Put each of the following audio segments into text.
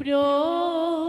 প্রভু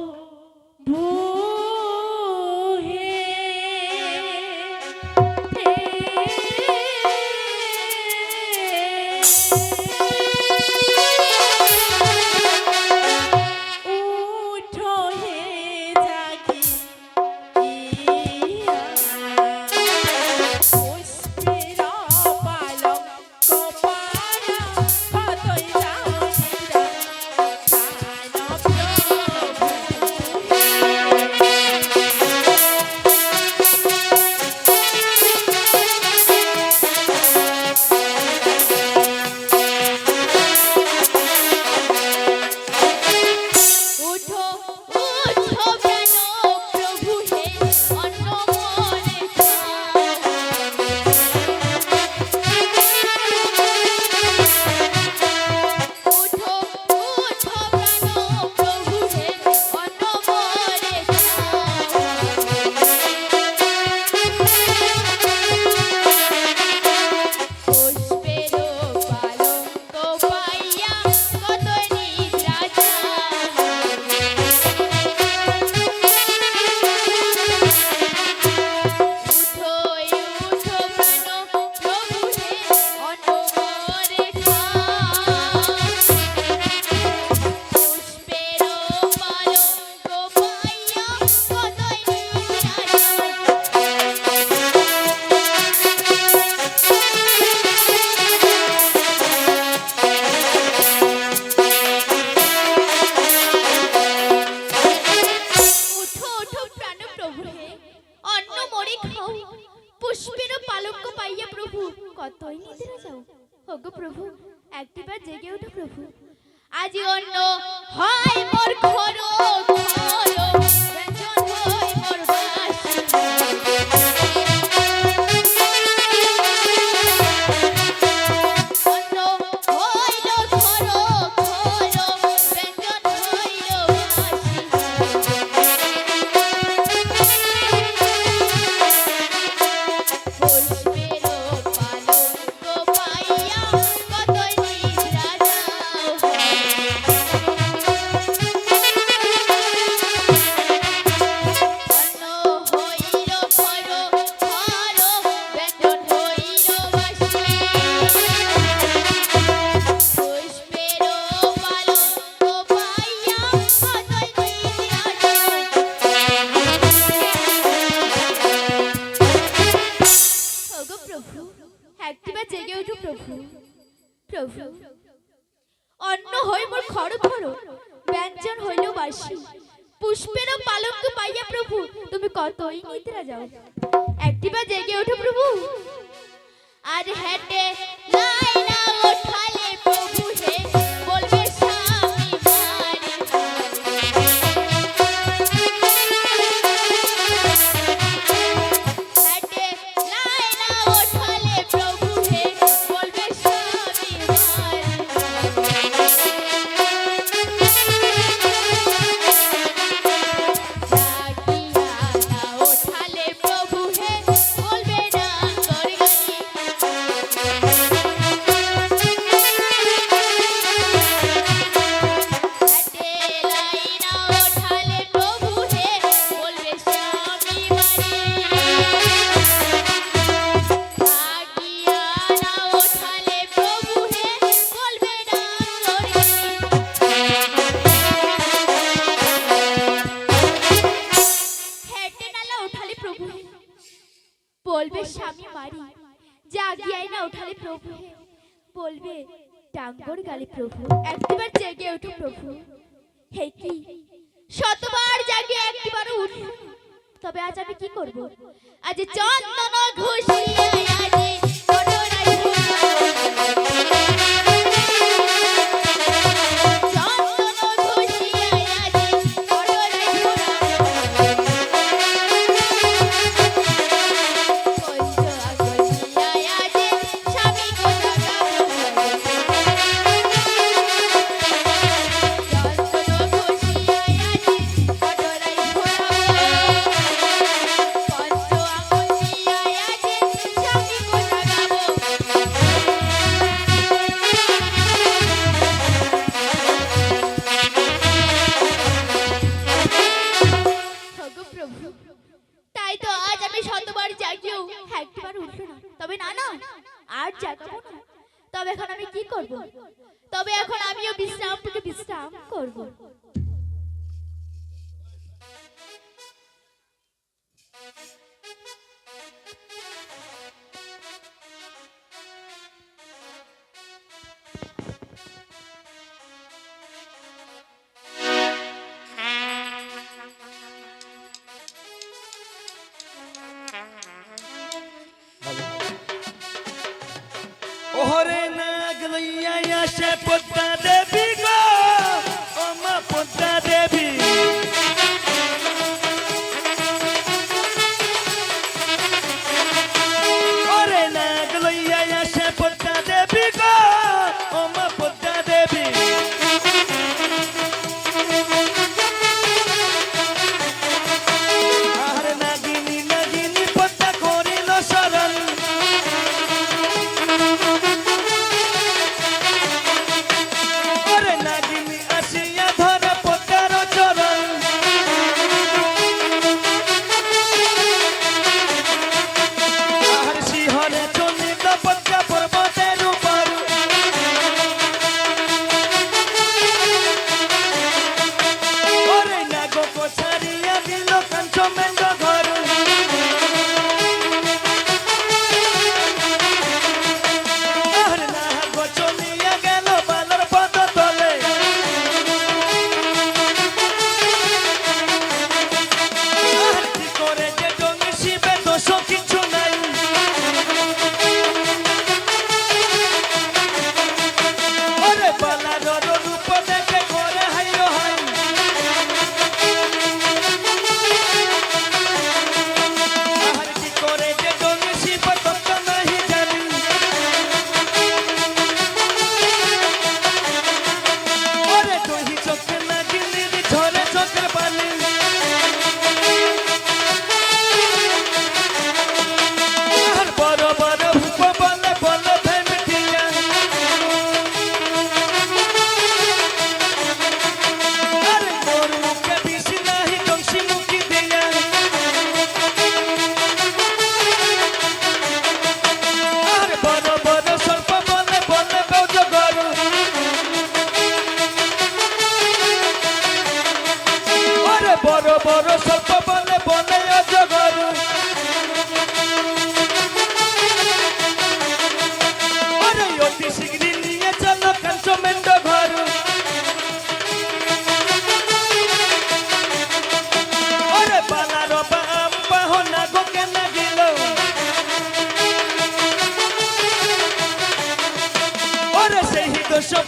put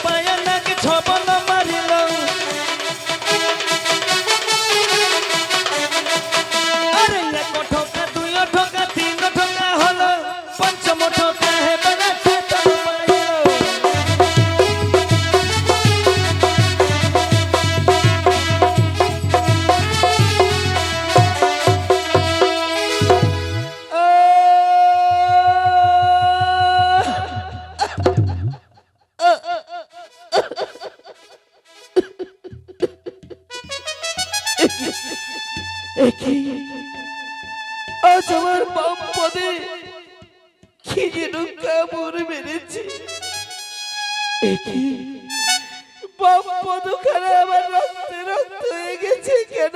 பயனக একই আজ আমার বাম পদে কি যেন কামড় মেরেছে। একই বাম পদখানে আমার রক্তে রক্ত হয়ে গেছে কেন?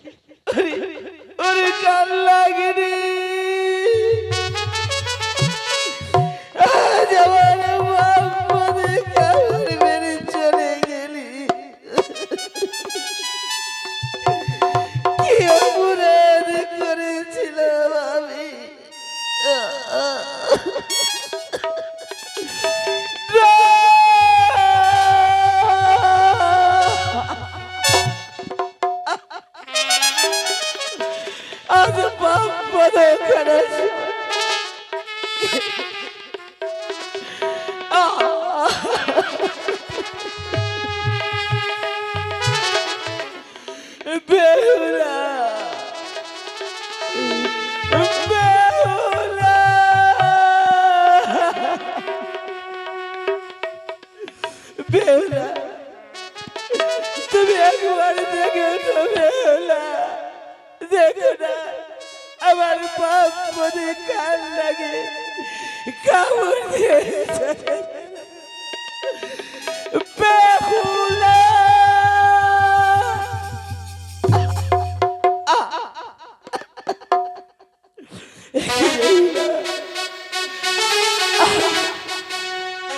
As a bomb, mother, can I? আপনি কার লাগে, কামড় দিয়েছে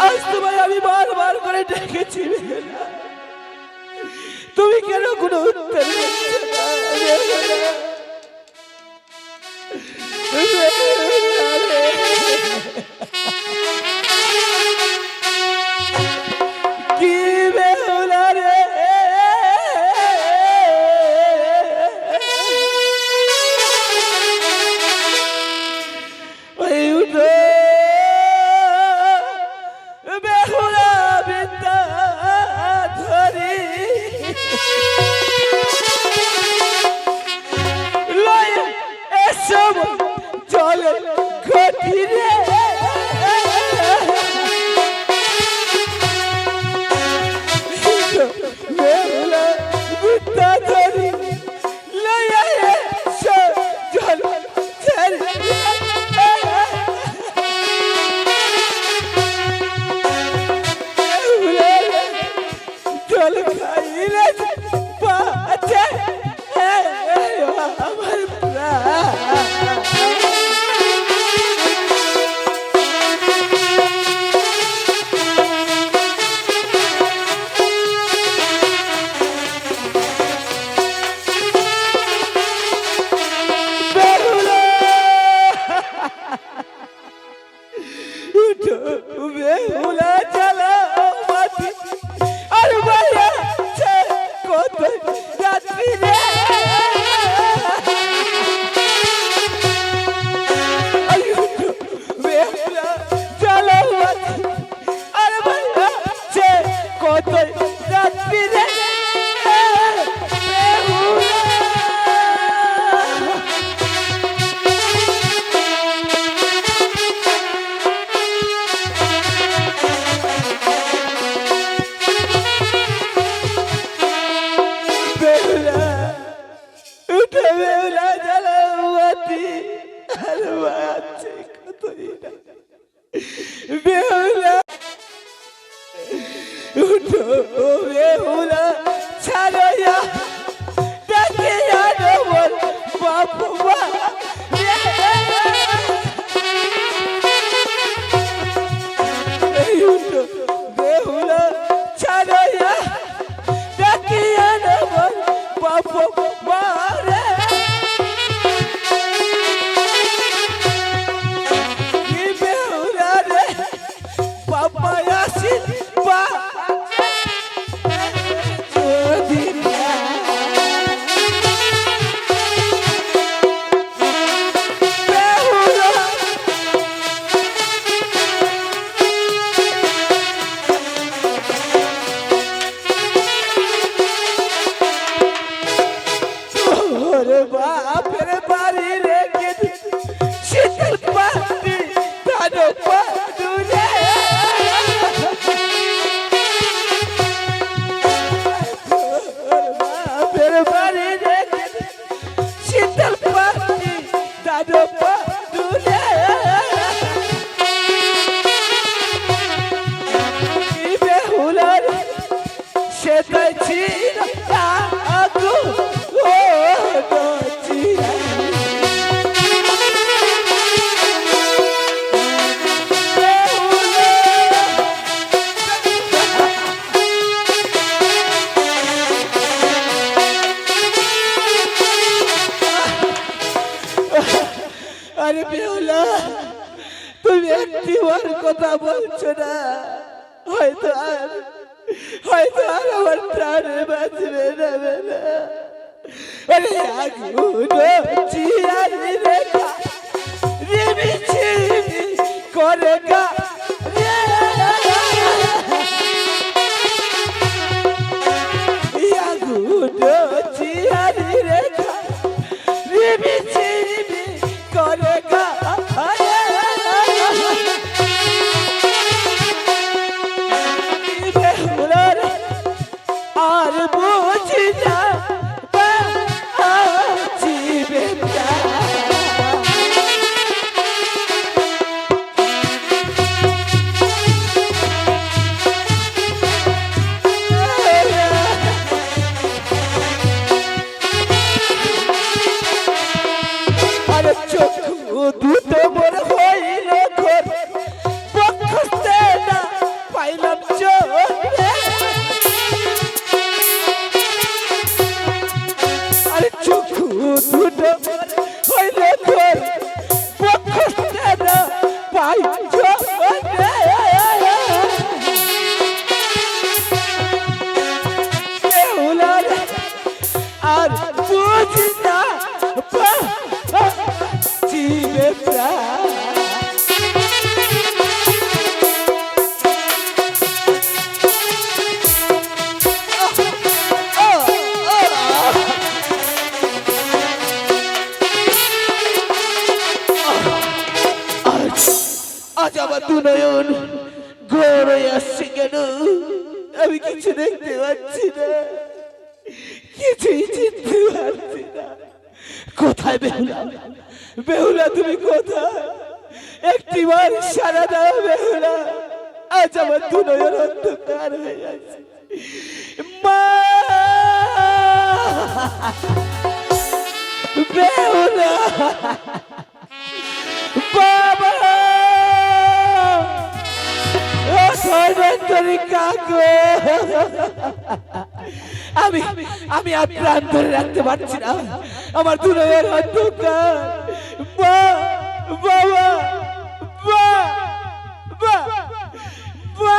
আজ তোমায় আমি বারবার করে ডেকেছি তুমি কেন কোনো উত্তর হয়তো আর আমার প্রাণে বাঁচবে না আরে আগুনো চিয়ারি রেখা রিমি ছিমি করে গা। আজ আমার ঘোর আসছে কেন? আমি কিছু দেখতে পাচ্ছি না। কিছুই চিনতে পারছি না। কোথায় বেহুলা? বেহুলা, তুমি কোথায়? একটিবার সারা দাও বেহুলা। আজ আমার দু নয়ন অন্ধকার হয়ে যাচ্ছে মা! বেহুলা! আমি আমি আর প্রাণ ধরে রাখতে পারছি না। আমার দুলাবের দোকান বাবা বাবা বাবা